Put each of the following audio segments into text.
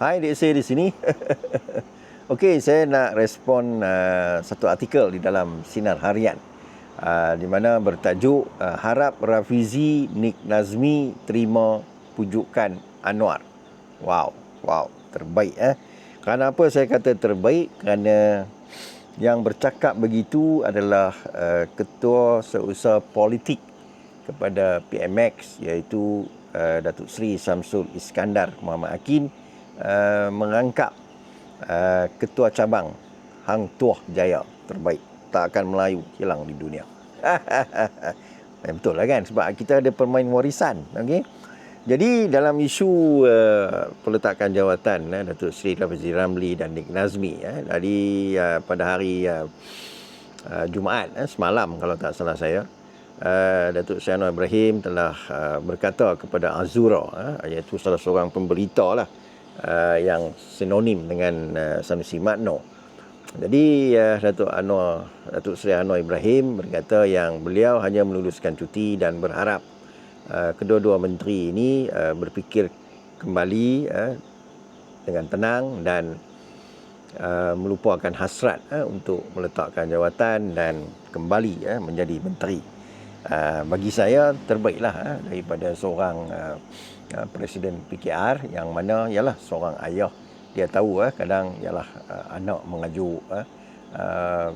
Hai, Dek saya di sini. Okey, saya nak respon uh, satu artikel di dalam Sinar Harian. Uh, di mana bertajuk uh, Harap Rafizi Nik Nazmi terima pujukan Anwar. Wow, wow, terbaik eh. Kenapa saya kata terbaik? Kerana yang bercakap begitu adalah uh, ketua seusaha politik kepada PMX iaitu uh, Datuk Seri Samsul Iskandar Muhammad Akin uh, mengangkat uh, ketua cabang Hang Tuah Jaya terbaik tak akan Melayu hilang di dunia. eh, betul lah kan sebab kita ada pemain warisan okey. Jadi dalam isu uh, peletakan jawatan uh, Datuk Seri Rafizi Ramli dan Nik Nazmi uh, dari uh, pada hari uh, uh, Jumaat uh, semalam kalau tak salah saya uh, Datuk Anwar Ibrahim telah uh, berkata kepada Azura uh, iaitu salah seorang pemberita lah uh, yang sinonim dengan uh, Sanusi Makno. Jadi uh, Datuk Anwar Datuk Seri Anwar Ibrahim berkata yang beliau hanya meluluskan cuti dan berharap uh, kedua-dua menteri ini uh, berfikir kembali uh, dengan tenang dan uh, melupakan hasrat uh, untuk meletakkan jawatan dan kembali uh, menjadi menteri. Uh, bagi saya terbaiklah uh, daripada seorang uh, uh, presiden PKR yang mana ialah seorang ayah. Dia tahu uh, kadang ialah uh, anak mengajuk uh,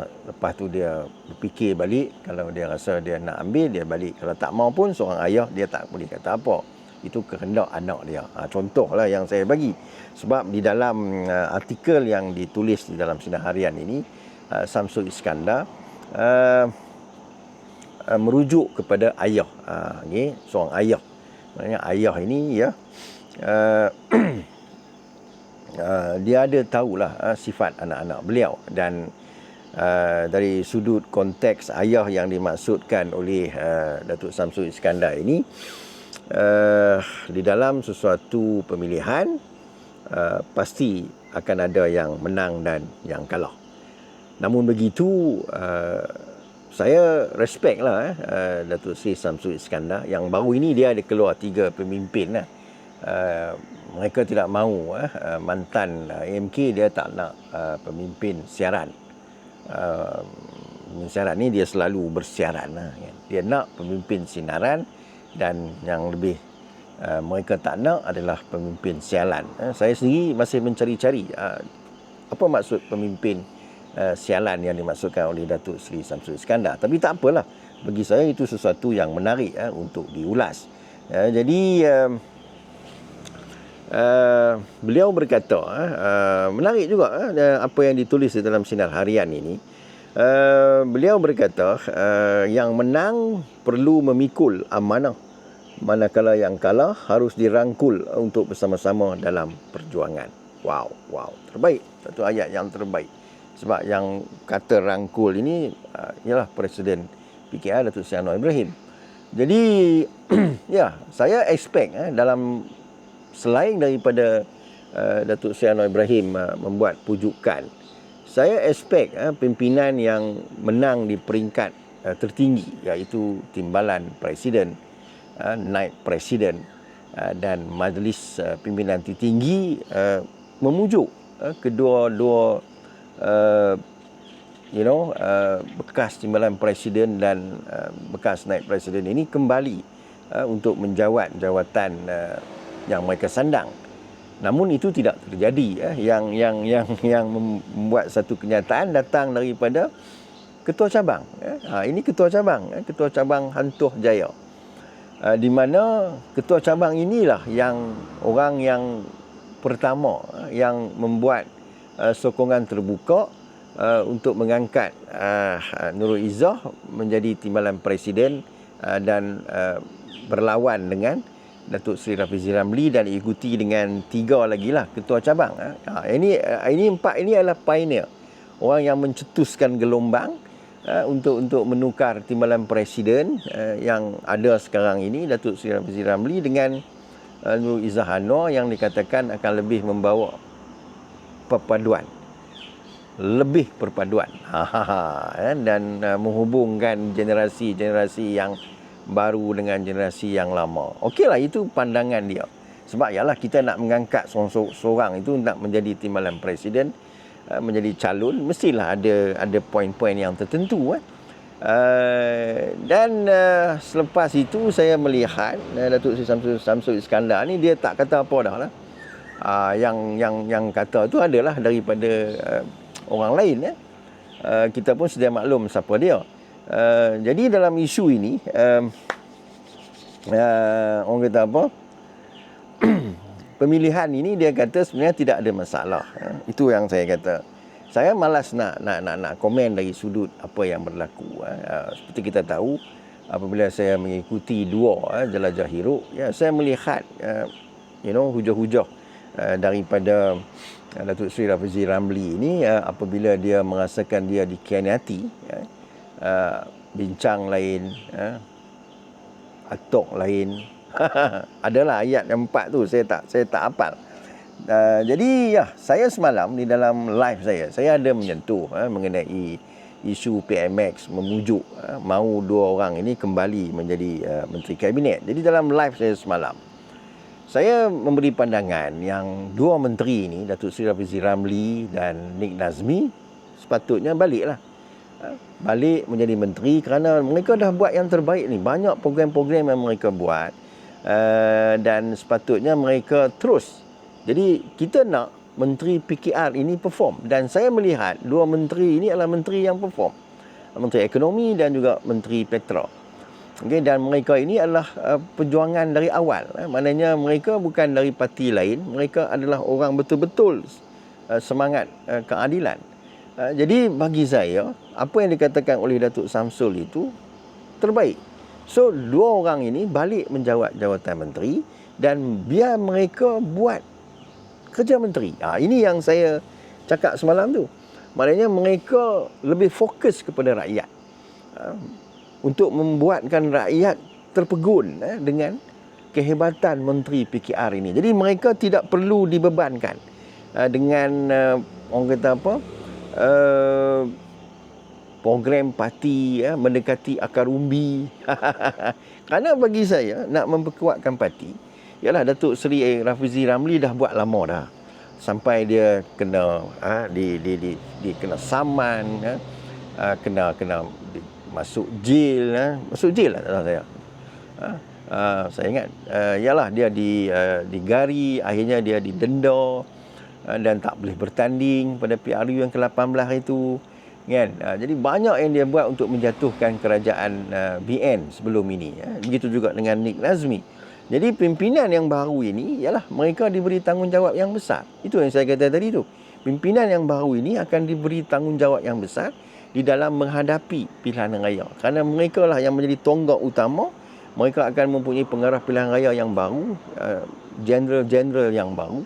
lepas tu dia berfikir balik. Kalau dia rasa dia nak ambil dia balik. Kalau tak mau pun seorang ayah dia tak boleh kata apa. Itu kehendak anak dia. Ha, contohlah yang saya bagi. Sebab di dalam uh, artikel yang ditulis di dalam sinar harian ini uh, Samsul Iskandar uh, uh, merujuk kepada ayah. Uh, ni seorang ayah. Maknanya ayah ini ya uh, uh, dia ada tahulah uh, sifat anak-anak beliau. Dan uh, dari sudut konteks ayah yang dimaksudkan oleh uh, Datuk Samsul Iskandar ini uh, di dalam sesuatu pemilihan uh, pasti akan ada yang menang dan yang kalah. Namun begitu uh, saya respect lah eh, uh, Datuk Seri Samsul Iskandar yang baru ini dia ada keluar tiga pemimpin lah. Uh, mereka tidak mahu eh, mantan AMK dia tak nak uh, pemimpin siaran. Uh, siaran ni dia selalu bersiaran lah. Kan. Dia nak pemimpin sinaran dan yang lebih uh, mereka tak nak adalah pemimpin siaran. Uh, saya sendiri masih mencari-cari uh, apa maksud pemimpin uh, sialan yang dimaksudkan oleh Datuk Seri Samsul Iskandar. Tapi tak apalah. Bagi saya itu sesuatu yang menarik uh, untuk diulas. Uh, jadi uh, uh, beliau berkata uh, uh, menarik juga uh, apa yang ditulis di dalam sinar harian ini. Uh, beliau berkata uh, yang menang perlu memikul amanah manakala yang kalah harus dirangkul untuk bersama-sama dalam perjuangan. Wow, wow, terbaik. Satu ayat yang terbaik sebab yang kata rangkul ini uh, ialah presiden PKR Datuk Seri Anwar Ibrahim. Jadi ya, saya expect eh, dalam selain daripada uh, Datuk Seri Anwar Ibrahim uh, membuat pujukan, saya expect uh, pimpinan yang menang di peringkat uh, tertinggi iaitu timbalan presiden, uh, naib presiden uh, dan majlis uh, pimpinan tertinggi uh, memujuk uh, kedua-dua uh, you know uh, bekas timbalan presiden dan uh, bekas naik presiden ini kembali uh, untuk menjawat jawatan uh, yang mereka sandang. Namun itu tidak terjadi uh, yang yang yang yang membuat satu kenyataan datang daripada ketua cabang. Uh, ha, ini ketua cabang, uh, ketua cabang Hantuh Jaya. Uh, di mana ketua cabang inilah yang orang yang pertama uh, yang membuat uh, sokongan terbuka uh, untuk mengangkat uh, Nurul Izzah menjadi timbalan presiden uh, dan uh, berlawan dengan Datuk Seri Rafizi Ramli dan ikuti dengan tiga lagi lah ketua cabang. Uh, ini uh, ini empat ini adalah pioneer. Orang yang mencetuskan gelombang uh, untuk untuk menukar timbalan presiden uh, yang ada sekarang ini Datuk Seri Rafizi Ramli dengan Nurul Izzah Anwar yang dikatakan akan lebih membawa perpaduan lebih perpaduan ha, ha, ha, eh, dan uh, menghubungkan generasi-generasi yang baru dengan generasi yang lama okeylah itu pandangan dia Sebab yalah kita nak mengangkat seorang itu nak menjadi timbalan presiden, uh, menjadi calon, mestilah ada ada poin-poin yang tertentu. Eh. Uh, dan selepas itu saya melihat Datuk Seri Samsul, Samsul Iskandar ni dia tak kata apa dah lah. Uh, yang yang yang kata tu adalah daripada uh, orang lain ya. Uh, kita pun sedia maklum siapa dia. Uh, jadi dalam isu ini uh, uh, orang kata apa? Pemilihan ini dia kata sebenarnya tidak ada masalah. Uh, itu yang saya kata saya malas nak nak nak nak komen dari sudut apa yang berlaku uh, seperti kita tahu apabila saya mengikuti dua uh, jelajah hiruk ya saya melihat uh, you know hujah-hujah uh, daripada uh, Datuk Seri Rafizi Ramli ini uh, apabila dia merasakan dia dikhianati ya, uh, bincang lain uh, atok lain adalah ayat yang empat tu saya tak saya tak hafal Uh, jadi ya saya semalam di dalam live saya saya ada menyentuh uh, mengenai isu PMX memujuk uh, mahu dua orang ini kembali menjadi uh, menteri kabinet. Jadi dalam live saya semalam saya memberi pandangan yang dua menteri ini Datuk Seri Rafizi Ramli dan Nik Nazmi sepatutnya baliklah. Uh, balik menjadi menteri kerana mereka dah buat yang terbaik ni. Banyak program-program yang mereka buat uh, dan sepatutnya mereka terus jadi kita nak menteri PKR ini perform dan saya melihat dua menteri ini adalah menteri yang perform. Menteri Ekonomi dan juga Menteri Petra. Okay, dan mereka ini adalah uh, perjuangan dari awal. Eh. Maknanya mereka bukan dari parti lain, mereka adalah orang betul-betul uh, semangat uh, keadilan. Uh, jadi bagi saya, apa yang dikatakan oleh Datuk Samsul itu terbaik. So dua orang ini balik menjawab jawatan menteri dan biar mereka buat kerja menteri. Ha, ini yang saya cakap semalam tu. Maknanya mereka lebih fokus kepada rakyat. Ha, untuk membuatkan rakyat terpegun ha, dengan kehebatan menteri PKR ini. Jadi mereka tidak perlu dibebankan ha, dengan uh, orang kata apa? Uh, program parti ya, mendekati akar umbi. Karena bagi saya nak memperkuatkan parti, Yalah Datuk Seri Rafizi Ramli dah buat lama dah. Sampai dia kena ha, di, di, di, di kena saman ha, kena kena masuk jail ha. masuk jail lah saya. Ha, ha, saya ingat uh, yalah dia di uh, digari akhirnya dia didenda uh, dan tak boleh bertanding pada PRU yang ke-18 itu kan uh, jadi banyak yang dia buat untuk menjatuhkan kerajaan uh, BN sebelum ini ya. begitu juga dengan Nick Nazmi jadi pimpinan yang baru ini ialah mereka diberi tanggungjawab yang besar. Itu yang saya kata tadi tu. Pimpinan yang baru ini akan diberi tanggungjawab yang besar di dalam menghadapi pilihan raya. Kerana mereka lah yang menjadi tonggak utama. Mereka akan mempunyai pengarah pilihan raya yang baru, uh, general-general yang baru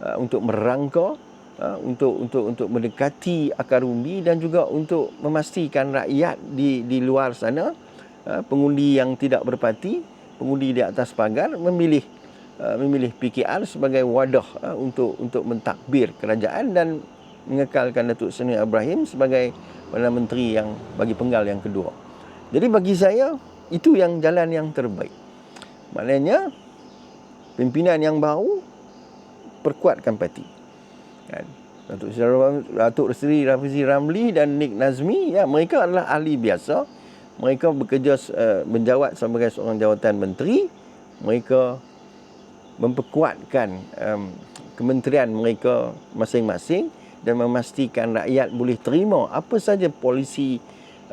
uh, untuk merangka uh, untuk untuk untuk mendekati akar umbi dan juga untuk memastikan rakyat di di luar sana pengundi yang tidak berparti pengundi di atas pagar memilih uh, memilih PKR sebagai wadah uh, untuk untuk mentakbir kerajaan dan mengekalkan Datuk Seri Ibrahim sebagai Perdana Menteri yang bagi penggal yang kedua. Jadi bagi saya itu yang jalan yang terbaik. Maknanya pimpinan yang baru perkuatkan parti. Kan? Datuk Seri Datuk Seri Rafizi Ramli dan Nik Nazmi ya mereka adalah ahli biasa mereka bekerja uh, menjawat sebagai seorang jawatan menteri mereka memperkuatkan um, kementerian mereka masing-masing dan memastikan rakyat boleh terima apa saja polisi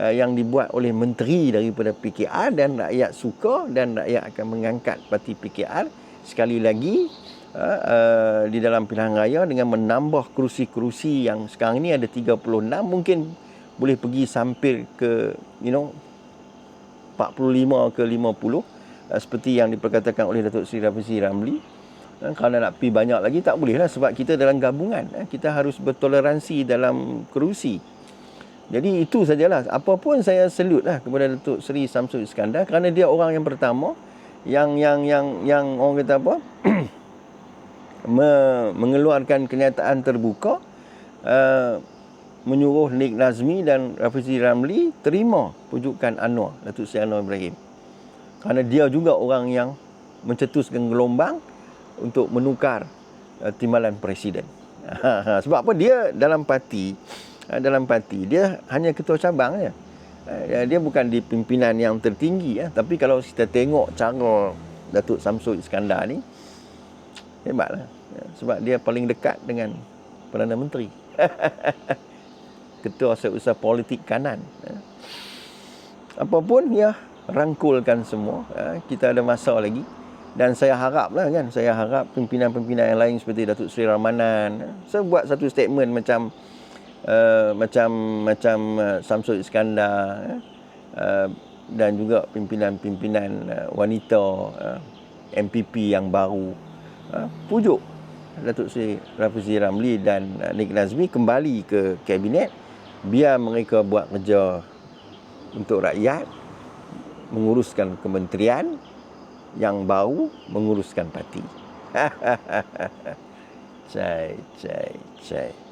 uh, yang dibuat oleh menteri daripada PKR dan rakyat suka dan rakyat akan mengangkat parti PKR sekali lagi uh, uh, di dalam pilihan raya dengan menambah kerusi-kerusi yang sekarang ini ada 36 mungkin boleh pergi sampai ke you know 45 ke 50 uh, seperti yang diperkatakan oleh Datuk Seri Rafizi Ramli uh, kerana nak pergi banyak lagi tak boleh lah sebab kita dalam gabungan uh, kita harus bertoleransi dalam kerusi. Jadi itu sajalah. Apa pun saya salute lah kepada Datuk Seri Samsul Iskandar kerana dia orang yang pertama yang yang yang yang orang kata apa? Mengeluarkan kenyataan terbuka uh, menyuruh Nik Nazmi dan Rafizi Ramli terima pujukan Anwar, Datuk Seri Anwar Ibrahim. Kerana dia juga orang yang mencetuskan gelombang untuk menukar uh, timbalan presiden. Sebab apa dia dalam parti uh, dalam parti dia hanya ketua cabang je. Uh, dia bukan di pimpinan yang tertinggi ya. Tapi kalau kita tengok cara Datuk Samsul Iskandar ni hebatlah. Ya, sebab dia paling dekat dengan Perdana Menteri. ketua seusaha politik kanan. Ya. Apapun ya rangkulkan semua. Ya, kita ada masa lagi dan saya harap lah kan saya harap pimpinan-pimpinan yang lain seperti Datuk Seri Ramanan saya buat satu statement macam uh, macam macam uh, Samsul Iskandar uh, dan juga pimpinan-pimpinan uh, wanita uh, MPP yang baru. Uh, pujuk Datuk Seri Rafizi Ramli dan uh, Nik Nazmi kembali ke kabinet biar mereka buat kerja untuk rakyat menguruskan kementerian yang bau menguruskan parti. cai, cai, cai.